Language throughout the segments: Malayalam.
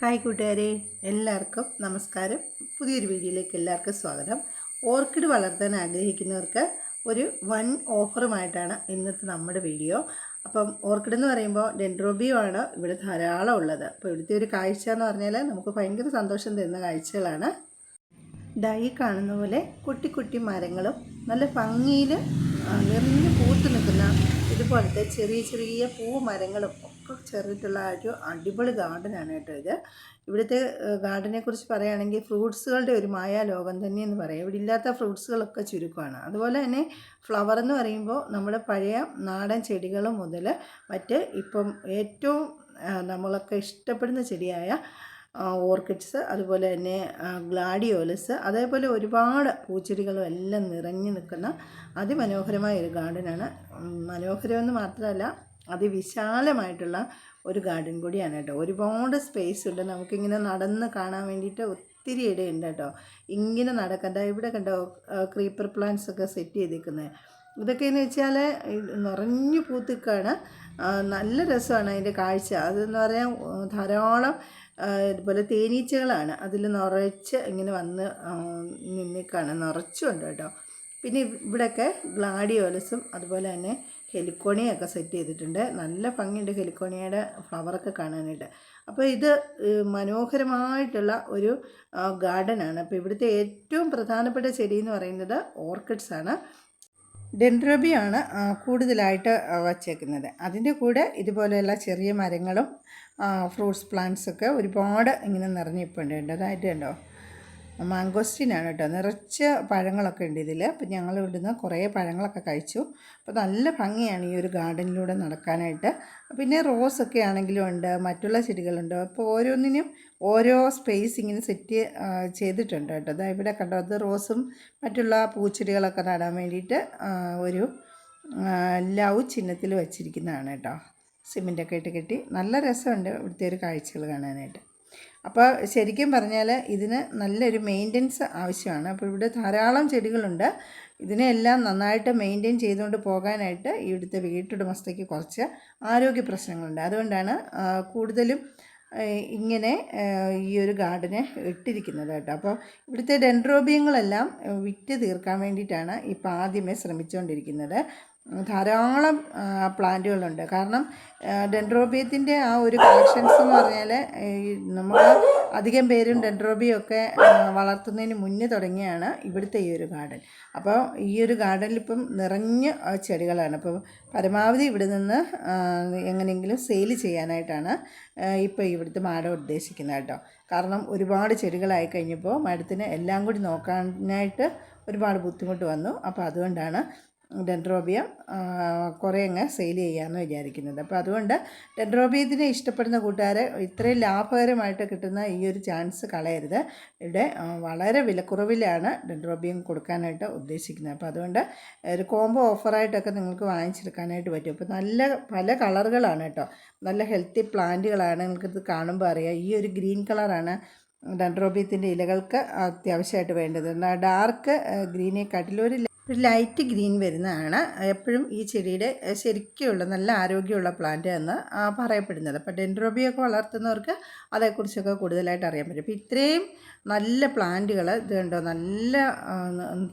ഹായ് കൂട്ടുകാരെ എല്ലാവർക്കും നമസ്കാരം. പുതിയൊരു വീഡിയോയിലേക്ക് എല്ലാവർക്കും സ്വാഗതം. ഓർക്കിഡ് വളർത്താൻ ആഗ്രഹിക്കുന്നവർക്ക് ഒരു വൺ ഓഫറുമായിട്ടാണ് ഇന്നത്തെ നമ്മുടെ വീഡിയോ. അപ്പം ഓർക്കിഡ് എന്ന് പറയുമ്പോൾ ഡെൻഡ്രോബിയോ ആണ് ഇവിടെ ധാരാളം ഉള്ളത്. അപ്പോൾ ഇവിടുത്തെ ഒരു കാഴ്ച എന്ന് പറഞ്ഞാൽ നമുക്ക് ഭയങ്കര സന്തോഷം തരുന്ന കാഴ്ചകളാണ്. ഡൈ കാണുന്ന പോലെ കുട്ടി കുട്ടി മരങ്ങളും നല്ല ഭംഗിയിൽ നിറഞ്ഞു പൂത്ത് നിൽക്കുന്ന ഇതുപോലത്തെ ചെറിയ ചെറിയ പൂ മരങ്ങളും ഒക്കെ ചേർന്നിട്ടുള്ള ഒരു അടിപൊളി ഗാർഡനാണ് കേട്ടോ ഇത്. ഇവിടുത്തെ ഗാർഡനെ കുറിച്ച് പറയുകയാണെങ്കിൽ ഫ്രൂട്ട്സുകളുടെ ഒരു മായാലോകം തന്നെ എന്ന് പറയാം. ഇവിടെ ഇല്ലാത്ത ഫ്രൂട്ട്സുകളൊക്കെ ചുരുക്കമാണ്. അതുപോലെ തന്നെ ഫ്ലവർ എന്ന് പറയുമ്പോൾ നമ്മുടെ പഴയ നാടൻ ചെടികൾ മുതൽ മറ്റ് ഇപ്പം ഏറ്റവും നമ്മളൊക്കെ ഇഷ്ടപ്പെടുന്ന ചെടിയായ ഓർക്കിഡ്സ് അതുപോലെ തന്നെ ഗ്ലാഡിയോലസ് അതേപോലെ ഒരുപാട് പൂച്ചെടികളും എല്ലാം നിറഞ്ഞു നിൽക്കുന്ന അതിമനോഹരമായ ഒരു ഗാർഡനാണ്. മനോഹരമെന്ന് മാത്രമല്ല അതിവിശാലമായിട്ടുള്ള ഒരു ഗാർഡൻ കൂടിയാണ് കേട്ടോ. ഒരുപാട് സ്പേസ് ഉണ്ട്. നമുക്കിങ്ങനെ നടന്ന് കാണാൻ വേണ്ടിയിട്ട് ഒത്തിരി ഇടയുണ്ട് കേട്ടോ. ഇങ്ങനെ നടക്കണ്ട ഇവിടെ കണ്ടോ ക്രീപ്പർ പ്ലാന്റ്സ് ഒക്കെ സെറ്റ് ചെയ്തിരിക്കുന്നത് ഇതൊക്കെ എന്ന് വെച്ചാൽ നിറഞ്ഞു പൂത്തിക്കാണ്. നല്ല രസമാണ് അതിന്റെ കാഴ്ച. അതെന്ന് പറയാൻ ധാരാളം ഇതുപോലെ തേനീച്ചകളാണ്. അതിൽ നിറച്ച് ഇങ്ങനെ വന്ന് നിന്നിക്കാണ്. നിറച്ചുണ്ട് കേട്ടോ. പിന്നെ ഇവിടെയൊക്കെ ഗ്ലാഡിയോലസും അതുപോലെ തന്നെ ഹെലിക്കോണിയൊക്കെ സെറ്റ് ചെയ്തിട്ടുണ്ട്. നല്ല ഭംഗിയുണ്ട് ഹെലിക്കോണിയയുടെ ഫ്ലവറൊക്കെ കാണാനായിട്ട്. അപ്പോൾ ഇത് മനോഹരമായിട്ടുള്ള ഒരു ഗാർഡനാണ്. അപ്പോൾ ഇവിടുത്തെ ഏറ്റവും പ്രധാനപ്പെട്ട ചെടി എന്ന് പറയുന്നത് ഓർക്കിഡ്സ് ആണ്. ഡെൻഡ്രോബിയാണ് കൂടുതലായിട്ട് വച്ചേക്കുന്നത്. അതിന്റെ കൂടെ ഇതുപോലെയുള്ള ചെറിയ മരങ്ങളും ഫ്രൂട്ട്സ് പ്ലാന്റ്സൊക്കെ ഒരുപാട് ഇങ്ങനെ നിറഞ്ഞിപ്പോണ്ട്. അതായിട്ട് കണ്ടോ? മാങ്കോസ്റ്റിനാണ് കേട്ടോ. നിറച്ച് പഴങ്ങളൊക്കെ ഉണ്ട് ഇതിൽ അപ്പം ഞങ്ങൾ ഇവിടുന്ന് കുറേ പഴങ്ങളൊക്കെ കഴിച്ചു. അപ്പോൾ നല്ല ഭംഗിയാണ് ഈ ഒരു ഗാർഡനിലൂടെ നടക്കാനായിട്ട്. പിന്നെ റോസ് ഒക്കെ ആണെങ്കിലും ഉണ്ട് മറ്റുള്ള ചെടികളുണ്ട്. അപ്പോൾ ഓരോന്നിനും ഓരോ സ്പേസ് ഇങ്ങനെ സെറ്റ് ചെയ്തിട്ടുണ്ട് കേട്ടോ. അതായത് ഇവിടെ കണ്ടോ അത് റോസും മറ്റുള്ള പൂച്ചെടികളൊക്കെ നടാൻ വേണ്ടിയിട്ട് ഒരു ലവ് ചിഹ്നത്തിൽ വച്ചിരിക്കുന്നതാണ് കേട്ടോ. സിമെന്റൊക്കെ ഇട്ട് കെട്ടി. നല്ല രസമുണ്ട് ഇവിടുത്തെ ഒരു കാഴ്ചകൾ കാണാനായിട്ട്. അപ്പോൾ ശരിക്കും പറഞ്ഞാൽ ഇതിന് നല്ലൊരു മെയിന്റനൻസ് ആവശ്യമാണ്. അപ്പോൾ ഇവിടെ ധാരാളം ചെടികളുണ്ട്. ഇതിനെല്ലാം നന്നായിട്ട് മെയിന്റെയിൻ ചെയ്തുകൊണ്ട് പോകാനായിട്ട് ഇവിടുത്തെ വീട്ടുടമസ്ഥയ്ക്ക് കുറച്ച് ആരോഗ്യ പ്രശ്നങ്ങളുണ്ട്. അതുകൊണ്ടാണ് കൂടുതലും ഇങ്ങനെ ഈ ഒരു ഗാർഡന് ഇട്ടിരിക്കുന്നത് കേട്ടോ. അപ്പോൾ ഇവിടുത്തെ ഡെൻഡ്രോബിയങ്ങളെല്ലാം വിറ്റ് തീർക്കാൻ വേണ്ടിയിട്ടാണ് ഇപ്പോൾ ആദ്യമേ ശ്രമിച്ചുകൊണ്ടിരിക്കുന്നത്. ധാരാളം പ്ലാന്റുകളുണ്ട്. കാരണം ഡെൻഡ്രോബിയത്തിന്റെ ആ ഒരു കളക്ഷൻസ് എന്ന് പറഞ്ഞാൽ നമ്മൾ അധികം പേരും ഡെൻഡ്രോബിയൊക്കെ വളർത്തുന്നതിന് മുന്നേ തുടങ്ങിയാണ് ഇവിടുത്തെ ഈ ഒരു ഗാർഡൻ അപ്പോൾ ഈ ഒരു ഗാർഡനിൽ ഇപ്പം നിറഞ്ഞ ചെടികളാണ്. അപ്പോൾ പരമാവധി ഇവിടെ നിന്ന് എങ്ങനെയെങ്കിലും സെയിൽ ചെയ്യാനായിട്ടാണ് ഇപ്പോൾ ഇവിടുത്തെ മാഡം ഉദ്ദേശിക്കുന്നത് കേട്ടോ. കാരണം ഒരുപാട് ചെടികളായി കഴിഞ്ഞപ്പോൾ മാഡത്തിന് എല്ലാം കൂടി നോക്കാനായിട്ട് ഒരുപാട് ബുദ്ധിമുട്ട് വന്നു. അപ്പോൾ അതുകൊണ്ടാണ് ഡെൻഡ്രോബിയം കുറേ അങ്ങ് സെയിൽ ചെയ്യാമെന്ന് വിചാരിക്കുന്നത്. അപ്പോൾ അതുകൊണ്ട് ഡെൻഡ്രോബിയത്തിനെ ഇഷ്ടപ്പെടുന്ന കൂട്ടുകാരെ ഇത്രയും ലാഭകരമായിട്ട് കിട്ടുന്ന ഈ ഒരു ചാൻസ് കളയരുത്. ഇവിടെ വളരെ വിലക്കുറവിലാണ് ഡെൻഡ്രോബിയം കൊടുക്കാനായിട്ട് ഉദ്ദേശിക്കുന്നത്. അപ്പോൾ അതുകൊണ്ട് ഒരു കോംബോ ഓഫറായിട്ടൊക്കെ നിങ്ങൾക്ക് വാങ്ങിച്ചെടുക്കാനായിട്ട് പറ്റും. അപ്പോൾ നല്ല പല കളറുകളാണ് കേട്ടോ. നല്ല ഹെൽത്തി പ്ലാന്റുകളാണ്. നിങ്ങൾക്കിത് കാണുമ്പോൾ അറിയാം. ഈ ഒരു ഗ്രീൻ കളറാണ് ഡെൻഡ്രോബിയത്തിന്റെ ഇലകൾക്ക് അത്യാവശ്യമായിട്ട് വേണ്ടത്. ഡാർക്ക് ഗ്രീനെ ഒരു ഒരു ലൈറ്റ് ഗ്രീൻ വരുന്നതാണ്. എപ്പോഴും ഈ ചെടിയുടെ ശരിക്കുള്ള നല്ല ആരോഗ്യമുള്ള പ്ലാന്റ് എന്ന് പറയപ്പെടുന്നത്. അപ്പോൾ ഡെൻഡ്രോബിയൊക്കെ വളർത്തുന്നവർക്ക് അതേക്കുറിച്ചൊക്കെ കൂടുതലായിട്ട് അറിയാൻ പറ്റും. അപ്പോൾ ഇത്രയും നല്ല പ്ലാന്റുകൾ ഇത് കണ്ടോ? നല്ല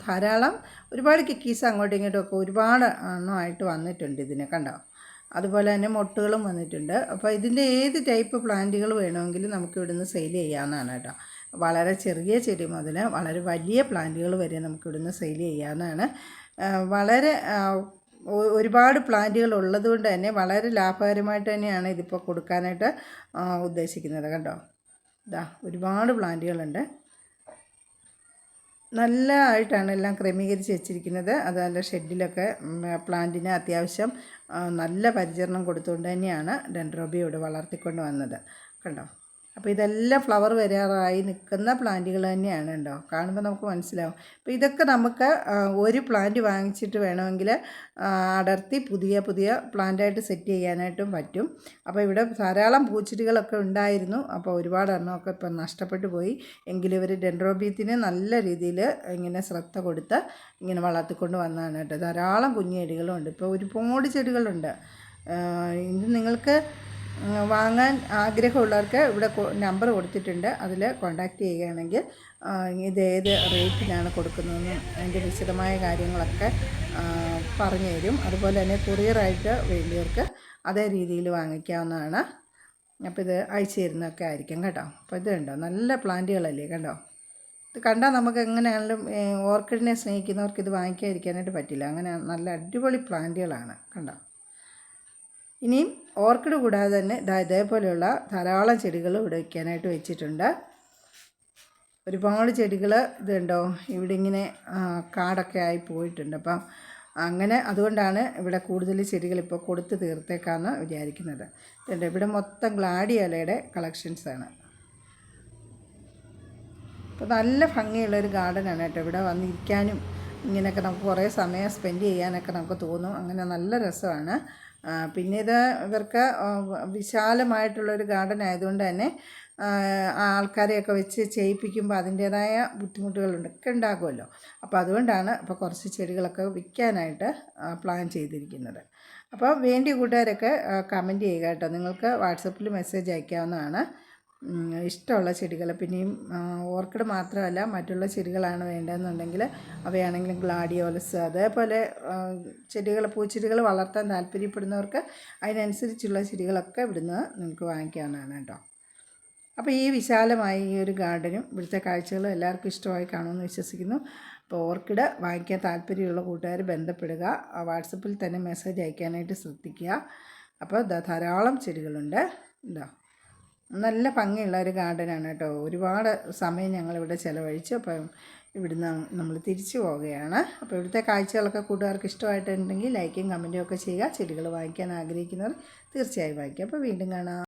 ധാരാളം ഒരുപാട് കിക്കീസ് അങ്ങോട്ടും ഇങ്ങോട്ടും ഒക്കെ ഒരുപാട് എണ്ണമായിട്ട് വന്നിട്ടുണ്ട് ഇതിനെ കണ്ടോ? അതുപോലെ തന്നെ മുട്ടുകളും വന്നിട്ടുണ്ട്. അപ്പോൾ ഇതിന്റെ ഏത് ടൈപ്പ് പ്ലാന്റുകൾ വേണമെങ്കിലും നമുക്ക് ഇവിടുന്ന് സെയിൽ ചെയ്യാവുന്നതാണ് കേട്ടോ. വളരെ ചെറിയ ചെടി മുതൽ വളരെ വലിയ പ്ലാന്റുകൾ വരെ നമുക്ക് ഇവിടുന്ന് സെയിൽ ചെയ്യാവുന്നതാണ്. വളരെ ഒരുപാട് പ്ലാന്റുകൾ ഉള്ളതുകൊണ്ട് തന്നെ വളരെ ലാഭകരമായിട്ട് തന്നെയാണ് ഇതിപ്പോൾ കൊടുക്കാനായിട്ട് ഉദ്ദേശിക്കുന്നത്. കണ്ടോ? ഇതാ ഒരുപാട് പ്ലാന്റുകളുണ്ട്. നല്ല ആയിട്ടാണ് എല്ലാം ക്രമീകരിച്ച് വെച്ചിരിക്കുന്നത്. അതുപോലെ ഷെഡിലൊക്കെ പ്ലാന്റിന് അത്യാവശ്യം നല്ല പരിചരണം കൊടുത്തുകൊണ്ട് തന്നെയാണ് ഡെൻഡ്രോബി ഇവിടെ വളർത്തിക്കൊണ്ട് വന്നത്. കണ്ടോ? അപ്പോൾ ഇതെല്ലാം ഫ്ലവർ വരാറായി നിൽക്കുന്ന പ്ലാന്റുകൾ തന്നെയാണ് കേട്ടോ. കാണുമ്പോൾ നമുക്ക് മനസ്സിലാവും. അപ്പോൾ ഇതൊക്കെ നമുക്ക് ഒരു പ്ലാന്റ് വാങ്ങിച്ചിട്ട് വേണമെങ്കിൽ അടർത്തി പുതിയ പുതിയ പ്ലാന്റായിട്ട് സെറ്റ് ചെയ്യാനായിട്ടും പറ്റും. അപ്പോൾ ഇവിടെ ധാരാളം പൂച്ചെടികളൊക്കെ ഉണ്ടായിരുന്നു. അപ്പോൾ ഒരുപാട് എണ്ണമൊക്കെ ഇപ്പം നഷ്ടപ്പെട്ടു പോയി. എങ്കിലും ഇവർ ഡെൻഡ്രോബിയത്തിന് നല്ല രീതിയിൽ ഇങ്ങനെ ശ്രദ്ധ കൊടുത്ത് ഇങ്ങനെ വളർത്തിക്കൊണ്ട് വന്നതാണ് കേട്ടോ. ധാരാളം കുഞ്ഞു ചെടികളുണ്ട് ഇപ്പോൾ ഒരുപാട് ചെടികളുണ്ട്. ഇത് നിങ്ങൾക്ക് വാങ്ങാൻ ആഗ്രഹമുള്ളവർക്ക് ഇവിടെ നമ്പർ കൊടുത്തിട്ടുണ്ട്. അതിൽ കോണ്ടാക്ട് ചെയ്യുകയാണെങ്കിൽ ഇത് ഏത് റേറ്റിലാണ് കൊടുക്കുന്നതെന്നും അതിന്റെ വിശദമായ കാര്യങ്ങളൊക്കെ പറഞ്ഞു തരും. അതുപോലെ തന്നെ കൊറിയറായിട്ട് വേണ്ടിയവർക്ക് അതേ രീതിയിൽ വാങ്ങിക്കാവുന്നതാണ്. അപ്പോൾ ഇത് അയച്ചു തരുന്നതൊക്കെ ആയിരിക്കും കേട്ടോ. അപ്പോൾ ഇത് കണ്ടോ? നല്ല പ്ലാന്റുകളല്ലേ കണ്ടോ? ഇത് കണ്ടാൽ നമുക്ക് എങ്ങനെയാണെങ്കിലും ഓർക്കിഡിനെ സ്നേഹിക്കുന്നവർക്ക് ഇത് വാങ്ങിക്കാതിരിക്കാനായിട്ട് പറ്റില്ല. അങ്ങനെ നല്ല അടിപൊളി പ്ലാന്റുകളാണ് കണ്ടോ? ഇനിയും ഓർക്കിഡ് കൂടാതെ തന്നെ ഇതേപോലെയുള്ള ധാരാളം ചെടികൾ ഇവിടെ വയ്ക്കാനായിട്ട് വെച്ചിട്ടുണ്ട്. ഒരുപാട് ചെടികൾ ഇതുണ്ടോ? ഇവിടെ ഇങ്ങനെ കാടൊക്കെ ആയി പോയിട്ടുണ്ട്. അപ്പം അങ്ങനെ അതുകൊണ്ടാണ് ഇവിടെ കൂടുതൽ ചെടികൾ ഇപ്പോൾ കൊടുത്ത് തീർത്തേക്കാമെന്ന് വിചാരിക്കുന്നത്. ഇതുണ്ട്. ഇവിടെ മൊത്തം ഗ്ലാഡിയലയുടെ കളക്ഷൻസാണ് അപ്പോൾ നല്ല ഭംഗിയുള്ളൊരു ഗാർഡനാണ് കേട്ടോ. ഇവിടെ വന്നിരിക്കാനും ഇങ്ങനെയൊക്കെ നമുക്ക് കുറേ സമയം സ്പെൻഡ് ചെയ്യാനൊക്കെ നമുക്ക് തോന്നും. അങ്ങനെ നല്ല രസമാണ്. പിന്നെ ഇത് ഇവർക്ക് വിശാലമായിട്ടുള്ളൊരു ഗാർഡൻ ആയതുകൊണ്ട് തന്നെ ആൾക്കാരെയൊക്കെ വെച്ച് ചെയ്യിപ്പിക്കുമ്പോൾ അതിന്റേതായ ബുദ്ധിമുട്ടുകളുണ്ട് ഒക്കെ ഉണ്ടാകുമല്ലോ. അപ്പോൾ അതുകൊണ്ടാണ് ഇപ്പോൾ കുറച്ച് ചെടികളൊക്കെ വിൽക്കാനായിട്ട് പ്ലാൻ ചെയ്തിരിക്കുന്നത്. അപ്പോൾ വേണ്ടിയ കൂട്ടുകാരൊക്കെ കമന്റ് ചെയ്യുക കേട്ടോ. നിങ്ങൾക്ക് വാട്സപ്പിൽ മെസ്സേജ് അയക്കാവുന്നതാണ്. ഇഷ്ടമുള്ള ചെടികൾ. പിന്നെയും ഓർക്കിഡ് മാത്രമല്ല മറ്റുള്ള ചെടികളാണ് വേണ്ടതെന്നുണ്ടെങ്കിൽ അവയാണെങ്കിലും ഗ്ലാഡിയോലസ് അതേപോലെ ചെടികൾ പൂച്ചെടികൾ വളർത്താൻ താല്പര്യപ്പെടുന്നവർക്ക് അതിനനുസരിച്ചുള്ള ചെടികളൊക്കെ ഇവിടുന്ന് നിങ്ങൾക്ക് വാങ്ങിക്കാവുന്നതാണ് കേട്ടോ. അപ്പോൾ ഈ വിശാലമായ ഈ ഒരു ഗാർഡനും ഇവിടുത്തെ കാഴ്ചകളും എല്ലാവർക്കും ഇഷ്ടമായി കാണുമെന്ന് വിശ്വസിക്കുന്നു. അപ്പോൾ ഓർക്കിഡ് വാങ്ങിക്കാൻ താല്പര്യമുള്ള കൂട്ടുകാർ ബന്ധപ്പെടുക. വാട്സപ്പിൽ തന്നെ മെസ്സേജ് അയക്കാനായിട്ട് ശ്രദ്ധിക്കുക. അപ്പോൾ ധാരാളം ചെടികളുണ്ട്. ഇതാ. നല്ല ഭംഗിയുള്ള ഒരു ഗാർഡനാണ് കേട്ടോ. ഒരുപാട് സമയം ഞങ്ങളിവിടെ ചിലവഴിച്ചു. അപ്പം ഇവിടുന്ന് നമ്മൾ തിരിച്ചു പോവുകയാണ്. അപ്പോൾ ഇവിടുത്തെ കാഴ്ചകളൊക്കെ കൂട്ടുകാർക്ക് ഇഷ്ടമായിട്ടുണ്ടെങ്കിൽ ലൈക്കും കമന്റും ഒക്കെ ചെയ്യുക. ചെടികൾ വാങ്ങിക്കാൻ ആഗ്രഹിക്കുന്നവർ തീർച്ചയായും വാങ്ങിക്കുക. അപ്പോൾ വീണ്ടും കാണാം.